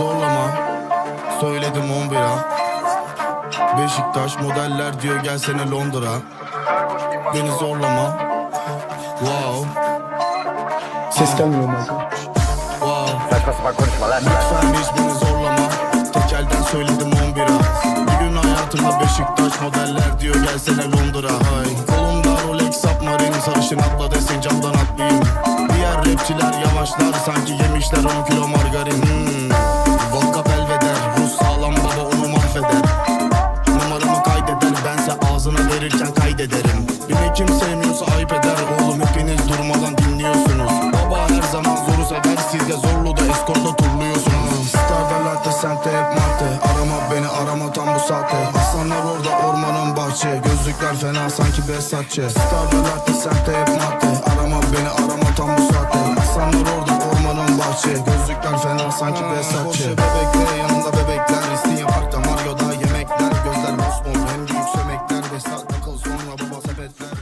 zorlama. Söyledim 11'a Beşiktaş modeller diyor gelsene Londra. Beni zorlama. Wow. Ses gelmiyor mu? Wow. Saçma sapan konuşma lan. Lütfen hiç beni zorlama. Tek elden söyledim 11'a Bir gün hayatımda Beşiktaş modeller diyor gelsene Londra. Hay. Kolumda Rolex Submarine sarışın atla desin camdan atlayayım. Diğer rapçiler yavaşlar sanki yemişler 10 kilo margarin verirken kaydederim. Beni kim sevmiyorsa ayıp eder Oğlum hepiniz durmadan dinliyorsunuz. Baba her zaman zoru sever Siz de zorlu da eskortla turluyorsunuz. Starda latte sente hep madde Arama beni arama tam bu saatte. Aslanlar orada ormanın bahçe Gözlükler fena sanki Besatçe Starda latte sente hep madde Arama beni arama tam bu saatte. Aslanlar orada ormanın bahçe Gözlükler fena sanki Porsche bebekle yanımda bed.